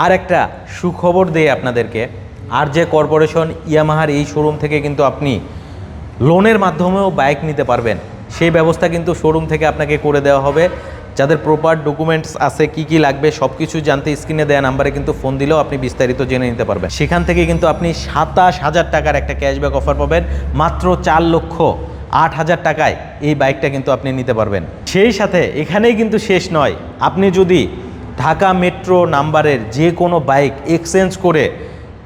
আর একটা সুখবর দেই আপনাদেরকে, আর যে কর্পোরেশন ইয়ামাহার এই শোরুম থেকে কিন্তু আপনি লোনের মাধ্যমেও বাইক নিতে পারবেন, সেই ব্যবস্থা কিন্তু শোরুম থেকে আপনাকে করে দেওয়া হবে। যাদের প্রপার ডকুমেন্টস আছে, কি কি লাগবে সব কিছু জানতে স্ক্রিনে দেওয়া নাম্বারে কিন্তু ফোন দিলেও আপনি বিস্তারিত জেনে নিতে পারবেন। সেখান থেকে কিন্তু আপনি সাতাশ হাজার টাকার একটা ক্যাশব্যাক অফার পাবেন, মাত্র চার লক্ষ আট হাজার টাকায় এই বাইকটা কিন্তু আপনি নিতে পারবেন। সেই সাথে এখানেই কিন্তু শেষ নয়, আপনি যদি ঢাকা মেট্রো নাম্বারের যে কোনো বাইক এক্সচেঞ্জ করে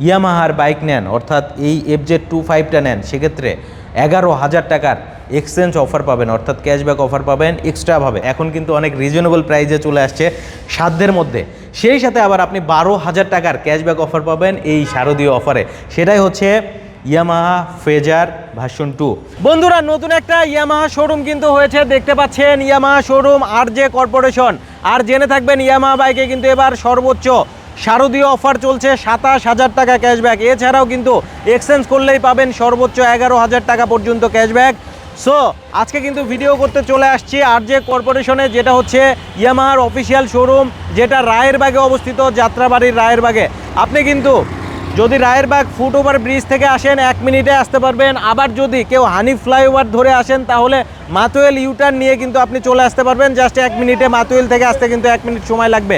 ইয়ামাহার বাইক নেন, অর্থাৎ এই এফজেড টু ফাইভটা নেন, সেক্ষেত্রে এগারো হাজার টাকার এক্সচেঞ্জ অফার পাবেন, অর্থাৎ ক্যাশব্যাক অফার পাবেন, এক্সট্রা এক্সট্রাভাবে এখন কিন্তু অনেক রিজনেবল প্রাইজে চলে আসছে সাধ্যের মধ্যে। সেই সাথে আবার আপনি বারো হাজার টাকার ক্যাশব্যাক অফার পাবেন এই শারদীয় অফারে সেটাই হচ্ছে ইয়ামাহা ফেজার ভার্সন টু বন্ধুরা, নতুন একটা ইয়ামাহা শোরুম কিন্তু হয়েছে। দেখতে পাচ্ছেন, Yamaha showroom R J corporation আর জেনে থাকবেন ইয়ামা বাইকে কিন্তু এবার সর্বোচ্চ শারদীয় অফার চলছে সাতাশ হাজার টাকা ক্যাশব্যাক। এছাড়াও কিন্তু এক্সচেঞ্জ করলেই পাবেন সর্বোচ্চ এগারো হাজার টাকা পর্যন্ত ক্যাশব্যাক। সো আজকে কিন্তু ভিডিও করতে চলে আসছি আর যে কর্পোরেশনে, যেটা হচ্ছে ইয়ামাহার অফিসিয়াল শোরুম, যেটা রায়ের রায়েরবাগে অবস্থিত, যাত্রাবাড়ির রায়ের রায়েরবাগে। আপনি কিন্তু যদি রায়েরবাগ ফুট ওভার ব্রিজ থেকে আসেন, এক মিনিটে আসতে পারবেন। আবার যদি কেউ হানি ফ্লাইওভার ধরে আসেন, তাহলে মাতুয়েল ইউটার্ন নিয়ে কিন্তু আপনি চলে আসতে পারবেন। জাস্ট এক মিনিটে মাতুয়েল থেকে আসতে কিন্তু এক মিনিট সময় লাগবে।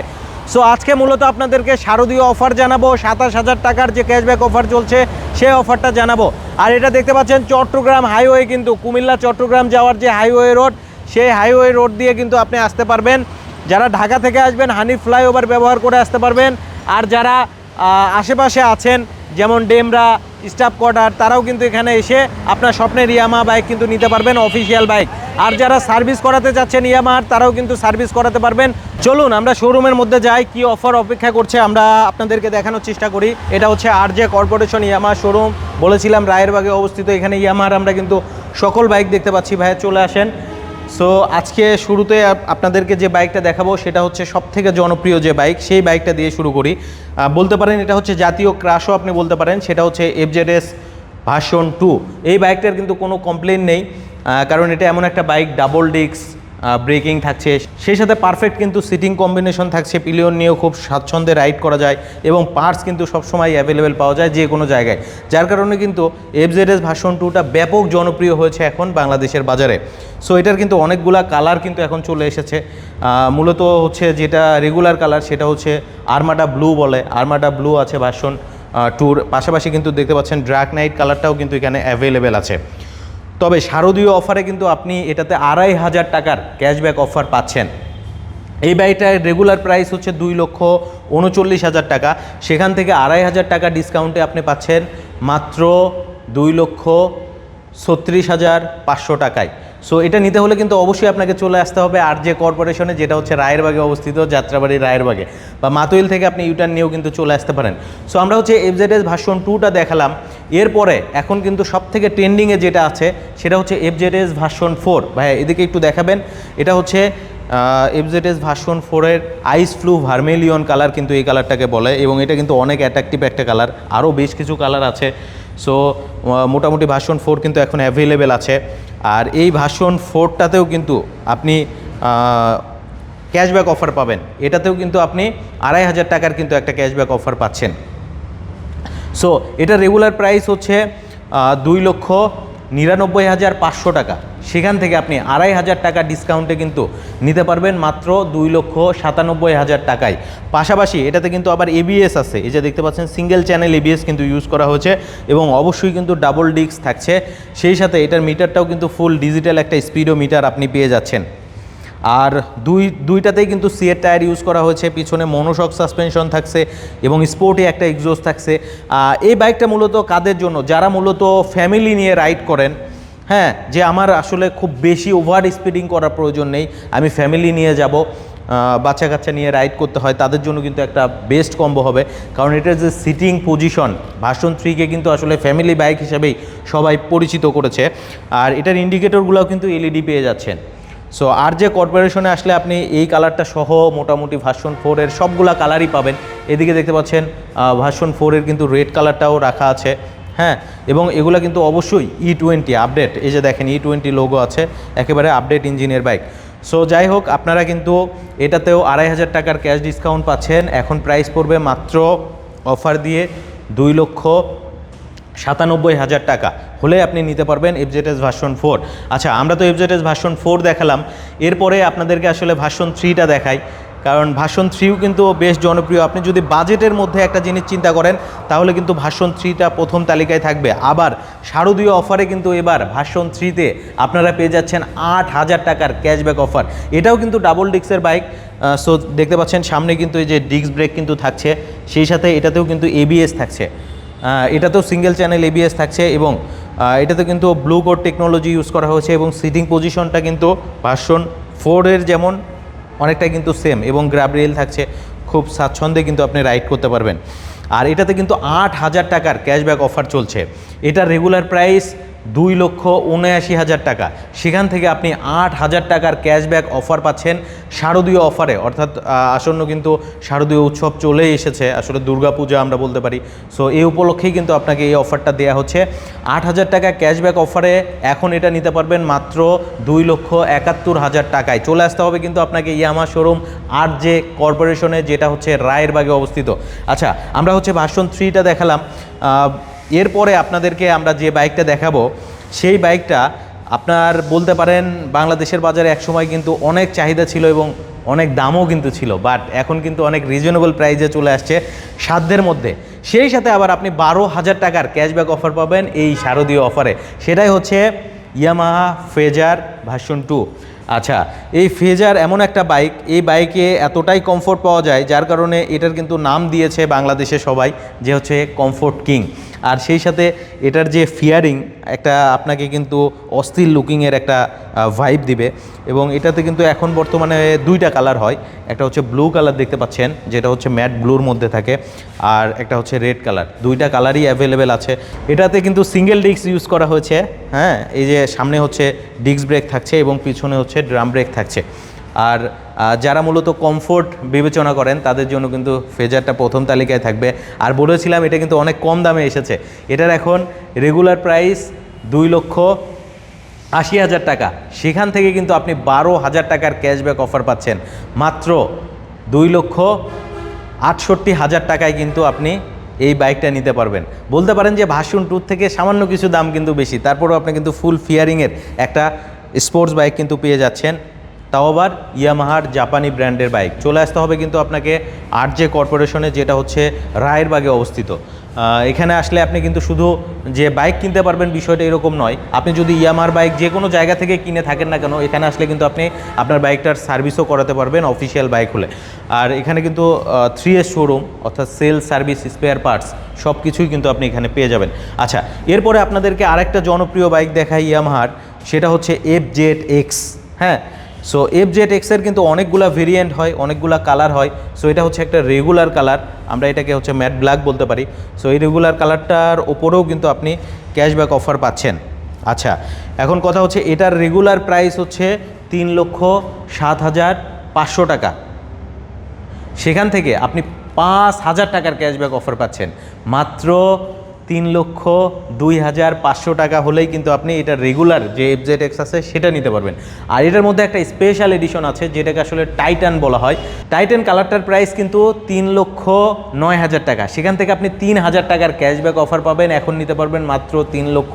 সো আজকে মূলত আপনাদেরকে শারদীয় অফার জানাব। সাতাশ হাজার টাকার যে ক্যাশব্যাক অফার চলছে সেই অফারটা জানাব। আর এটা দেখতে পাচ্ছেন, চট্টগ্রাম হাইওয়ে কিন্তু, কুমিল্লা চট্টগ্রাম যাওয়ার যে হাইওয়ে রোড সেই হাইওয়ে রোড দিয়ে কিন্তু আপনি আসতে পারবেন। যারা ঢাকা থেকে আসবেন, হানি ফ্লাইওভার ব্যবহার করে আসতে পারবেন। আর যারা আশেপাশে আছেন, যেমন ডেমরা, স্টাফ কোয়ার্টার, তারাও কিন্তু এখানে এসে আপনার স্বপ্নের ইয়ামা বাইক কিন্তু নিতে পারবেন অফিসিয়াল বাইক আর যারা সার্ভিস করাতে চাচ্ছেন ইয়ামার, তারাও কিন্তু সার্ভিস করাতে পারবেন। চলুন, আমরা শোরুমের মধ্যে যাই, কি অফার অপেক্ষা করছে, আমরা আপনাদেরকে দেখানোর চেষ্টা করি। এটা হচ্ছে R J corporation Yamaha showroom বলেছিলাম, রায়েরবাগে অবস্থিত এখানে ইয়ামার আমরা কিন্তু সকল বাইক দেখতে পাচ্ছি। ভাইয়া, চলে আসেন। সো আজকে শুরুতে আপনাদেরকে যে বাইকটা দেখাবো, সেটা হচ্ছে সব থেকে জনপ্রিয় যে বাইক, সেই বাইকটা দিয়ে শুরু করি। বলতে পারেন এটা হচ্ছে জাতীয় ক্রাশও আপনি বলতে পারেন, সেটা হচ্ছে এফজেডএস ভার্সন টু এই বাইকটার কিন্তু কোনো কমপ্লেন নেই কারণ এটা এমন একটা বাইক ডাবল ডিস্ক ব্রেকিং থাকছে। সেই সাথে পারফেক্ট কিন্তু সিটিং কম্বিনেশন থাকছে। পিলিয়ন নিয়েও খুব স্বাচ্ছন্দ্যে রাইড করা যায় এবং পার্টস কিন্তু সবসময় অ্যাভেলেবেল পাওয়া যায় যে কোনো জায়গায়। যার কারণে কিন্তু এফজেডএস ভার্সন টুটা ব্যাপক জনপ্রিয় হয়েছে এখন বাংলাদেশের বাজারে। সো এটার কিন্তু অনেকগুলা কালার কিন্তু এখন চলে এসেছে। মূলত হচ্ছে যেটা রেগুলার কালার সেটা হচ্ছে আরমাডা ব্লু বলে। আরমাডা ব্লু আছে ভার্সন টুর পাশাপাশি কিন্তু দেখতে পাচ্ছেন ড্রাক নাইট কালারটাও কিন্তু এখানে অ্যাভেলেবেল আছে। তবে শারদীয় অফারে কিন্তু আপনি এটাতে আড়াই হাজার টাকার ক্যাশব্যাক অফার পাচ্ছেন। এই বাইকটার রেগুলার প্রাইস হচ্ছে দুই লক্ষ উনচল্লিশ হাজার টাকা। সেখান থেকে আড়াই হাজার টাকা ডিসকাউন্টে আপনি পাচ্ছেন মাত্র দুই লক্ষ ছত্রিশ হাজার পাঁচশো টাকায়। সো এটা নিতে হলে কিন্তু অবশ্যই আপনাকে চলে আসতে হবে আর যে কর্পোরেশনে যেটা হচ্ছে রায়েরবাগে অবস্থিত, যাত্রাবাড়ি রায়েরবাগে বা মাতুইল থেকে আপনি ইউটার্ন নিয়েও কিন্তু চলে আসতে পারেন। সো আমরা হচ্ছে এফজেডএস ভার্সন টুটা দেখালাম। এরপরে এখন কিন্তু সব থেকে ট্রেন্ডিংয়ে যেটা আছে, সেটা হচ্ছে এফজেডএস ভার্সন ফোর ভাই এদিকে একটু দেখাবেন। এটা হচ্ছে এফজেডএস ভার্সন ফোরের আইস ফ্লু ভার্মেলিয়ন কালার কিন্তু এই কালারটাকে বলে এবং এটা কিন্তু অনেক অ্যাট্রাকটিভ একটা কালার আরও বেশ কিছু কালার আছে। সো মোটামুটি ভার্সন ফোর কিন্তু এখন অ্যাভেলেবেল আছে। আর এই ভার্সন ফোরটাতেও কিন্তু আপনি ক্যাশব্যাক অফার পাবেন। এটাতেও কিন্তু আপনি আড়াই হাজার টাকার কিন্তু একটা ক্যাশব্যাক অফার পাচ্ছেন। সো এটা রেগুলার প্রাইস হচ্ছে দুই লক্ষ নিরানব্বই হাজার পাঁচশো টাকা। সেখান থেকে আপনি আড়াই হাজার টাকা ডিসকাউন্টে কিন্তু নিতে পারবেন মাত্র দুই লক্ষ সাতানব্বই হাজার টাকায়। পাশাপাশি এটাতে কিন্তু আবার এবিএস আছে। এই যে দেখতে পাচ্ছেন সিঙ্গেল চ্যানেল এবিএস কিন্তু ইউজ করা হয়েছে এবং অবশ্যই কিন্তু ডাবল ডিস্ক থাকছে। সেই সাথে এটার মিটারটাও কিন্তু ফুল ডিজিটাল একটা স্পিডও মিটার আপনি পেয়ে যাচ্ছেন। আর দুই, দুইটাতেই কিন্তু সিয়ের টায়ার ইউজ করা হয়েছে। পিছনে মনোশক সাসপেনশন থাকছে এবং স্পোর্টে একটা এক্সজোস থাকছে। এই বাইকটা মূলত কাদের জন্য? যারা মূলত ফ্যামিলি নিয়ে রাইড করেন হ্যাঁ যে আমার আসলে খুব বেশি ওভার স্পিডিং করার প্রয়োজন নেই, আমি ফ্যামিলি নিয়ে যাব বাচ্চা কাচ্চা নিয়ে রাইড করতে হয়, তাদের জন্য কিন্তু একটা বেস্ট কম্বো হবে। কারণ এটার যে সিটিং পজিশন ভাষণ থ্রিকে কিন্তু আসলে ফ্যামিলি বাইক হিসেবেই সবাই পরিচিত করেছে। আর এটার ইন্ডিকেটরগুলোও কিন্তু এলইডি পেয়ে যাচ্ছেন। সো আর যে কর্পোরেশনে আসলে আপনি এই কালারটা সহ মোটামুটি ভার্সন ফোরের সবগুলা কালারই পাবেন। এদিকে দেখতে পাচ্ছেন ভার্সন ফোরের কিন্তু রেড কালারটাও রাখা আছে। হ্যাঁ এবং এগুলো কিন্তু অবশ্যই ই টোয়েন্টি আপডেট এই যে দেখেন ই টোয়েন্টি লোগো আছে, একেবারে আপডেট ইঞ্জিনের বাইক সো যাই হোক, আপনারা কিন্তু এটাতেও আড়াই হাজার টাকার ক্যাশ ডিসকাউন্ট পাচ্ছেন। এখন প্রাইস পড়বে মাত্র অফার দিয়ে দুই লক্ষ সাতানব্বই হাজার টাকা। হলে আপনি নিতে পারবেন এফজেডএস ভার্সন ফোর আচ্ছা আমরা তো এফজেডএস ভার্সন ফোর দেখালাম। এরপরে আপনাদেরকে আসলে ভার্সন থ্রিটা দেখাই। কারণ ভার্সন থ্রিও কিন্তু বেশ জনপ্রিয়। আপনি যদি বাজেটের মধ্যে একটা জিনিস চিন্তা করেন, তাহলে কিন্তু ভার্সন থ্রিটা প্রথম তালিকায় থাকবে। আবার শারদীয় অফারে কিন্তু এবার ভার্সন থ্রিতে আপনারা পেয়ে যাচ্ছেন আট হাজার টাকার ক্যাশব্যাক অফার এটাও কিন্তু ডাবল ডিক্সের বাইক সো দেখতে পাচ্ছেন, সামনে কিন্তু এই যে ডিস্ক ব্রেক কিন্তু থাকছে, সেই সাথে এটাতেও কিন্তু এবিএস থাকছে। এটাতেও সিঙ্গেল চ্যানেল এবিএস থাকছে এবং এটাতে কিন্তু ব্লু কোড টেকনোলজি ইউজ করা হয়েছে এবং সিটিং পজিশনটা কিন্তু ভার্সন ফোরের যেমন অনেকটা কিন্তু সেম এবং গ্র্যাব রেল থাকছে। খুব স্বাচ্ছন্দ্যে কিন্তু আপনি রাইড করতে পারবেন। আর এটাতে কিন্তু আট হাজার টাকার ক্যাশব্যাক অফার চলছে। এটা রেগুলার প্রাইস দুই লক্ষ উনআশি হাজার টাকা। সেখান থেকে আপনি আট হাজার টাকার ক্যাশব্যাক অফার পাচ্ছেন শারদীয় অফারে। অর্থাৎ আসন্ন কিন্তু শারদীয় উৎসব চলে এসেছে, আসলে দুর্গাপূজা আমরা বলতে পারি। সো এই উপলক্ষেই কিন্তু আপনাকে এই অফারটা দেওয়া হচ্ছে। আট হাজার টাকা ক্যাশব্যাক অফারে এখন এটা নিতে পারবেন মাত্র দুই লক্ষ একাত্তর হাজার টাকায়। চলে আসতে হবে কিন্তু আপনাকে ইয়ামা শোরুম আর যে কর্পোরেশনে, যেটা হচ্ছে রায়েরবাগে অবস্থিত। আচ্ছা আমরা হচ্ছে ভার্সন থ্রিটা দেখালাম। এরপরে আপনাদেরকে আমরা যে বাইকটা দেখাবো, সেই বাইকটা আপনার বলতে পারেন বাংলাদেশের বাজারে একসময় কিন্তু অনেক চাহিদা ছিল এবং অনেক দামও কিন্তু ছিল বাট এখন কিন্তু অনেক রিজনেবল প্রাইজে চলে আসছে সাধ্যের মধ্যে। সেই সাথে আবার আপনি বারো হাজার টাকার ক্যাশব্যাক অফার পাবেন এই শারদীয় অফারে সেটাই হচ্ছে ইয়ামাহা ফেজার ভার্সন টু আচ্ছা এই ফেজার এমন একটা বাইক এই বাইকে এতটাই কমফোর্ট পাওয়া যায়, যার কারণে এটার কিন্তু নাম দিয়েছে বাংলাদেশে সবাই যে হচ্ছে কমফোর্ট কিং আর সেই সাথে এটার যে ফিয়ারিং একটা আপনাকে কিন্তু অস্থির লুকিংয়ের একটা ভাইব দিবে। এবং এটাতে কিন্তু এখন বর্তমানে দুইটা কালার হয়। একটা হচ্ছে ব্লু কালার দেখতে পাচ্ছেন, যেটা হচ্ছে ম্যাট ব্লুর মধ্যে থাকে, আর একটা হচ্ছে রেড কালার দুইটা কালারই অ্যাভেলেবেল আছে। এটাতে কিন্তু সিঙ্গেল ডিস্ক ইউজ করা হয়েছে হ্যাঁ? এই যে সামনে হচ্ছে ডিস্ক ব্রেক থাকছে এবং পিছনে হচ্ছে ড্রাম ব্রেক থাকছে। আর যারা মূলত কমফোর্ট বিবেচনা করেন, তাদের জন্য কিন্তু ফেজারটা প্রথম তালিকায় থাকবে। আর বলেছিলাম, এটা কিন্তু অনেক কম দামে এসেছে। এটার এখন রেগুলার প্রাইস দুই লক্ষ আশি হাজার টাকা। সেখান থেকে কিন্তু আপনি বারো হাজার টাকার ক্যাশব্যাক অফার পাচ্ছেন। মাত্র দুই লক্ষ আটষট্টি হাজার টাকায় কিন্তু আপনি এই বাইকটা নিতে পারবেন। বলতে পারেন যে ভার্সন টুর থেকে সামান্য কিছু দাম কিন্তু বেশি। তারপরেও আপনি কিন্তু ফুল ফিয়ারিংয়ের একটা স্পোর্টস বাইক কিন্তু পেয়ে যাচ্ছেন। তাও আবার ইয়ামাহার জাপানি ব্র্যান্ডের বাইক। চলে আসতে হবে কিন্তু আপনাকে আর জে কর্পোরেশনে, যেটা হচ্ছে রায়েরবাগে অবস্থিত। এখানে আসলে আপনি কিন্তু শুধু যে বাইক কিনতে পারবেন বিষয়টা এরকম নয়। আপনি যদি ইয়ামার বাইক যে কোনো জায়গা থেকে কিনে থাকেন না কেন, এখানে আসলে কিন্তু আপনি আপনার বাইকটার সার্ভিসও করাতে পারবেন, অফিসিয়াল বাইক হলে। আর এখানে কিন্তু থ্রি এস শোরুম অর্থাৎ সেল, সার্ভিস স্পেয়ার পার্টস সব কিছুই কিন্তু আপনি এখানে পেয়ে যাবেন। আচ্ছা এরপরে আপনাদেরকে আরেকটা জনপ্রিয় বাইক দেখাই ইয়ামাহার। সেটা হচ্ছে এফ জেড এক্স হ্যাঁ? সো এফ জেড এক্সের কিন্তু অনেকগুলা ভেরিয়েন্ট হয়, অনেকগুলা কালার হয়। সো এটা হচ্ছে একটা রেগুলার কালার আমরা এটাকে হচ্ছে ম্যাট ব্ল্যাক বলতে পারি। সো এই রেগুলার কালারটার ওপরেও কিন্তু আপনি ক্যাশব্যাক অফার পাচ্ছেন। আচ্ছা এখন কথা হচ্ছে এটার রেগুলার প্রাইস হচ্ছে তিন লক্ষ সাত হাজার পাঁচশো টাকা। সেখান থেকে আপনি পাঁচ হাজার টাকার ক্যাশব্যাক অফার পাচ্ছেন। মাত্র তিন লক্ষ দুই হাজার পাঁচশো টাকা হলেই কিন্তু আপনি এটা রেগুলার যে এফজেড এক্স আছে সেটা নিতে পারবেন। আর এটার মধ্যে একটা স্পেশাল এডিশন আছে, যেটাকে আসলে টাইটান বলা হয়। টাইটান কালারটার প্রাইস কিন্তু তিন লক্ষ নয় হাজার টাকা। সেখান থেকে আপনি তিন হাজার টাকার ক্যাশব্যাক অফার পাবেন। এখন নিতে পারবেন মাত্র তিন লক্ষ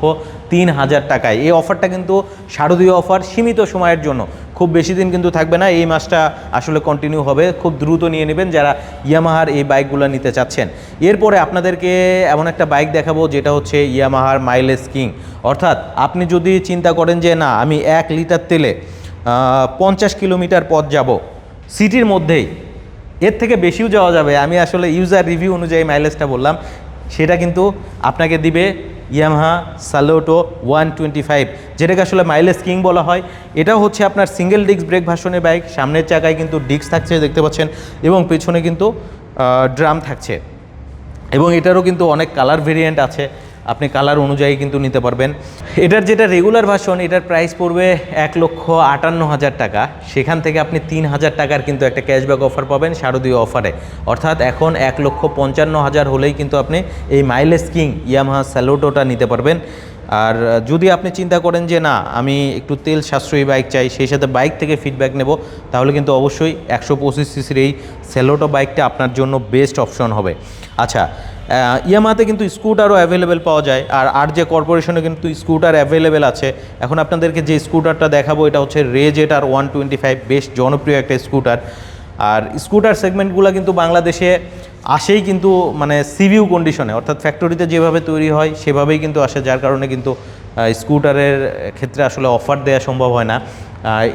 তিন হাজার টাকায়। এই অফারটা কিন্তু শারদীয় অফার সীমিত সময়ের জন্য। খুব বেশি দিন কিন্তু থাকবে না, এই মাসটা আসলে কন্টিনিউ হবে। খুব দ্রুত নিয়ে নেবেন যারা ইয়ামাহার এই বাইকগুলো নিতে চাচ্ছেন। এরপরে আপনাদেরকে এমন একটা বাইক দেখাবো, যেটা হচ্ছে ইয়ামাহার মাইলেজ কিং অর্থাৎ আপনি যদি চিন্তা করেন যে, না, আমি এক লিটার তেলে পঞ্চাশ কিলোমিটার পথ যাব, সিটির মধ্যেই, এর থেকে বেশিও যাওয়া যাবে। আমি আসলে ইউজার রিভিউ অনুযায়ী মাইলেজটা বললাম। সেটা কিন্তু আপনাকে দিবে Yamaha Saluto one twenty five, যেটাকে আসলে মাইলেজ কিং বলা হয়। এটা হচ্ছে আপনার সিঙ্গেল ডিস্ক ব্রেক ভাসনের বাইক সামনের চাকায় কিন্তু ডিস্ক থাকছে, দেখতে পাচ্ছেন, এবং পেছনে কিন্তু ড্রাম থাকছে। এবং এটারও কিন্তু অনেক কালার ভেরিয়েন্ট আছে। আপনি কালার অনুযায়ী কিন্তু নিতে পারবেন। এটার যেটা রেগুলার ভার্সন এটার প্রাইস পড়বে এক লক্ষ আটান্ন হাজার টাকা। সেখান থেকে আপনি তিন হাজার টাকার কিন্তু একটা ক্যাশব্যাক অফার পাবেন শারদীয় অফারে অর্থাৎ এখন এক লক্ষ পঞ্চান্ন হাজার হলেই কিন্তু আপনি এই মাইলেজ কিং ইয়ামাহা স্যালোটোটা নিতে পারবেন। আর যদি আপনি চিন্তা করেন যে না, আমি একটু তেল সাশ্রয়ী বাইক চাই, সেই সাথে বাইক থেকে ফিডব্যাক নেব, তাহলে কিন্তু অবশ্যই একশো পঁচিশ সিসির এই সেলোটো বাইকটা আপনার জন্য বেস্ট অপশন হবে। আচ্ছা ইয়ামাতে কিন্তু স্কুটারও অ্যাভেলেবেল পাওয়া যায়, আর আর যে কর্পোরেশনে কিন্তু স্কুটার অ্যাভেলেবেল আছে। এখন আপনাদেরকে যে স্কুটারটা দেখাবো, এটা হচ্ছে রেজেট আর ওয়ান টোয়েন্টি ফাইভ বেশ জনপ্রিয় একটা স্কুটার। আর স্কুটার সেগমেন্টগুলো কিন্তু বাংলাদেশে আসেই কিন্তু মানে সিভিউ কন্ডিশনে অর্থাৎ ফ্যাক্টরিতে যেভাবে তৈরি হয়, সেভাবেই কিন্তু আসে, যার কারণে কিন্তু স্কুটারের ক্ষেত্রে আসলে অফার দেওয়া সম্ভব হয় না।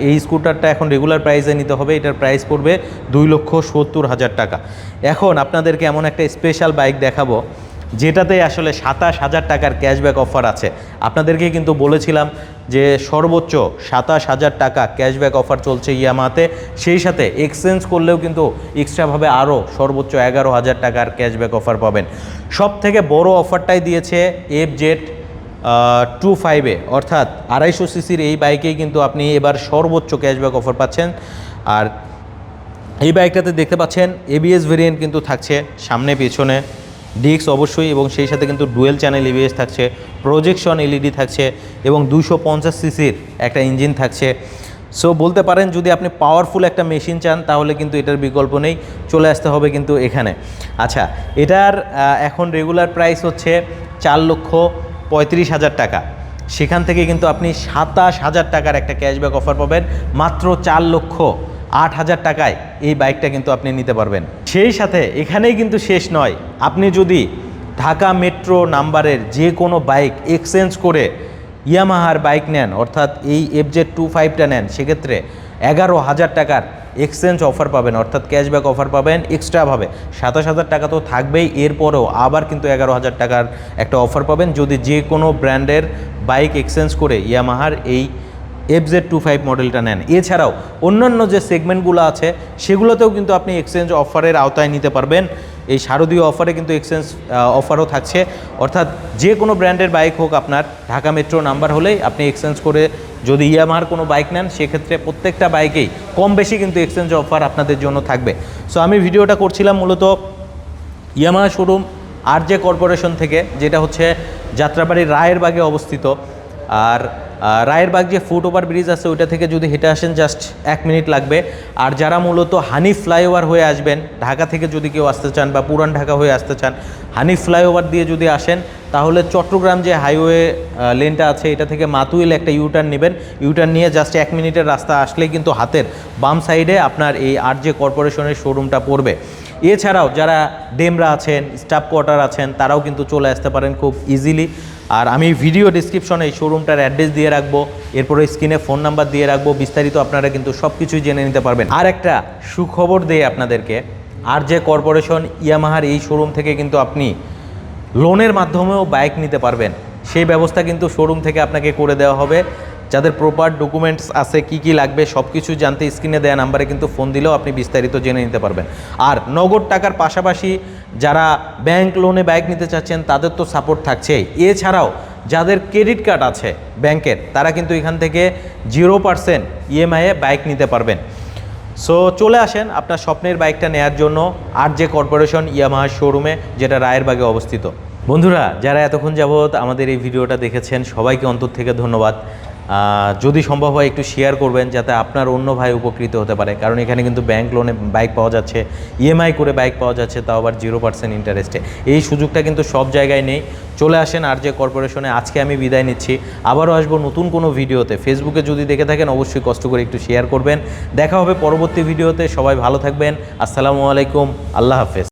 এই স্কুটারটা এখন রেগুলার প্রাইসে নিতে হবে। এটার প্রাইস পড়বে দুই লক্ষ সত্তর হাজার টাকা। এখন আপনাদেরকে এমন একটা স্পেশাল বাইক দেখাবো, যেটাতে আসলে সাতাশ হাজার টাকার ক্যাশব্যাক অফার আছে। আপনাদেরকে কিন্তু বলেছিলাম যে সর্বোচ্চ সাতাশ হাজার টাকা ক্যাশব্যাক অফার চলছে ইয়ামাতে সেই সাথে এক্সচেঞ্জ করলেও কিন্তু এক্সট্রাভাবে আরও সর্বোচ্চ এগারো হাজার টাকার ক্যাশব্যাক অফার পাবেন। সব থেকে বড় অফারটাই দিয়েছে এফ জেড টু ফাইভে অর্থাৎ আড়াইশো সিসির এই বাইকেই কিন্তু আপনি এবার সর্বোচ্চ ক্যাশব্যাক অফার পাচ্ছেন। আর এই বাইকটাতে দেখতে পাচ্ছেন এবিএস ভেরিয়েন্ট কিন্তু থাকছে সামনে পেছনে ডিস্ক অবশ্যই, এবং সেই সাথে কিন্তু ডুয়েল চ্যানেল এবিএস থাকছে প্রজেকশন এলইডি থাকছে, এবং দুশো পঞ্চাশ সিসির একটা ইঞ্জিন থাকছে। সো বলতে পারেন, যদি আপনি পাওয়ারফুল একটা মেশিন চান, তাহলে কিন্তু এটার বিকল্প নেই, চলে আসতে হবে কিন্তু এখানে। আচ্ছা এটার এখন রেগুলার প্রাইস হচ্ছে চার লক্ষ পঁয়ত্রিশ হাজার টাকা। সেখান থেকে কিন্তু আপনি সাতাশ হাজার টাকার একটা ক্যাশব্যাক অফার পাবেন। মাত্র চার লক্ষ আট হাজার টাকায় এই বাইকটা কিন্তু আপনি নিতে পারবেন। সেই সাথে এখানেই কিন্তু শেষ নয়, আপনি যদি ঢাকা মেট্রো নাম্বারের যে কোনো বাইক এক্সচেঞ্জ করে ইয়ামাহার বাইক নেন, অর্থাৎ এই এফজেড টু ফাইভটা নেন, সেক্ষেত্রে এগারো হাজার টাকার এক্সচেঞ্জ অফার পাবেন, অর্থাৎ ক্যাশব্যাক অফার পাবেন এক্সট্রাভাবে সাতাশ হাজার টাকা তো থাকবেই, এরপরেও আবার কিন্তু এগারো হাজার টাকার একটা অফার পাবেন। যদি যে কোনো ব্র্যান্ডের বাইক এক্সচেঞ্জ করে ইয়ামাহার এই এফজেড টু ফাইভ মডেলটা নেন। এছাড়াও অন্যান্য যে সেগমেন্টগুলো আছে, সেগুলোতেও কিন্তু আপনি এক্সচেঞ্জ অফারের আওতায় নিতে পারবেন। এই শারদীয় অফারে কিন্তু এক্সচেঞ্জ অফারও থাকছে। অর্থাৎ যে কোনো ব্র্যান্ডের বাইক হোক আপনার, ঢাকা মেট্রো নাম্বার হলেই আপনি এক্সচেঞ্জ করে যদি ইয়ামাহার কোনো বাইক নেন, সেক্ষেত্রে প্রত্যেকটা বাইকেই কম বেশি কিন্তু এক্সচেঞ্জ অফার আপনাদের জন্য থাকবে। সো আমি ভিডিওটা করছিলাম মূলত Yamaha showroom R J corporation থেকে, যেটা হচ্ছে যাত্রাবাড়ির রায়ের বাগে অবস্থিত। আর আহ, রায়ের বাগ যে ফুট ওভার ব্রিজ আছে ওইটা থেকে যদি হেঁটে আসেন জাস্ট এক মিনিট লাগবে। আর যারা মূলত হানি ফ্লাইওভার হয়ে আসবেন ঢাকা থেকে যদি কেউ আসতে চান বা পুরান ঢাকা হয়ে আসতে চান হানি ফ্লাইওভার দিয়ে যদি আসেন তাহলে চট্টগ্রাম যে হাইওয়ে লেনটা আছে এটা থেকে মাতুইল একটা ইউটার্ন নেবেন। ইউটার্ন নিয়ে জাস্ট এক মিনিটের রাস্তা আসলেই কিন্তু হাতের বাম সাইডে আপনার এই আর জে কর্পোরেশনের শোরুমটা পড়বে। এছাড়াও যারা ডেমরা আছেন স্টাফ কোয়ার্টার আছেন তারাও কিন্তু চলে আসতে পারেন খুব ইজিলি আর আমি ভিডিও ডিসক্রিপশনে এই শোরুমটার অ্যাড্রেস দিয়ে রাখব, এরপরে স্ক্রিনে ফোন নাম্বার দিয়ে রাখব, বিস্তারিত আপনারা কিন্তু সব কিছুই জেনে নিতে পারবেন। আর একটা সুখবর দেই আপনাদেরকে আর যে কর্পোরেশন ইয়ামাহার এই শোরুম থেকে কিন্তু আপনি লোনের মাধ্যমেও বাইক নিতে পারবেন। সেই ব্যবস্থা কিন্তু শোরুম থেকে আপনাকে করে দেওয়া হবে। যাদের প্রপার ডকুমেন্টস আছে, কি কি লাগবে সব কিছু জানতে স্ক্রিনে দেওয়া নাম্বারে কিন্তু ফোন দিলেও আপনি বিস্তারিত জেনে নিতে পারবেন। আর নগদ টাকার পাশাপাশি যারা ব্যাংক লোনে বাইক নিতে চাচ্ছেন, তাদের তো সাপোর্ট থাকছেই। এছাড়াও যাদের ক্রেডিট কার্ড আছে ব্যাংকের তারা কিন্তু এখান থেকে জিরো পার্সেন্ট ইএমআইয়ে বাইক নিতে পারবেন। সো চলে আসেন আপনার স্বপ্নের বাইকটা নেয়ার জন্য আর যে কর্পোরেশন ইয়ামাহা শোরুমে যেটা রায়েরবাগে অবস্থিত। বন্ধুরা, যারা এতক্ষণ যাবৎ আমাদের এই ভিডিওটা দেখেছেন, সবাইকে অন্তর থেকে ধন্যবাদ। যদি সম্ভব হয় একটু শেয়ার করবেন যাতে আপনার অন্য ভাই উপকৃত হতে পারে। কারণ এখানে কিন্তু ব্যাংক লোনে বাইক পাওয়া যাচ্ছে ইএমআই করে বাইক পাওয়া যাচ্ছে, তাও আবার জিরো পার্সেন্ট ইন্টারেস্টে এই সুযোগটা কিন্তু সব জায়গায় নেই। চলে আসেন আর যে কর্পোরেশনে আজকে আমি বিদায় নিচ্ছি। আবারও আসব নতুন কোনো ভিডিওতে। ফেসবুকে যদি দেখে থাকেন, অবশ্যই কষ্ট করে একটু শেয়ার করবেন। দেখা হবে পরবর্তী ভিডিওতে। সবাই ভালো থাকবেন। আসসালামু আলাইকুম। আল্লাহ হাফেজ।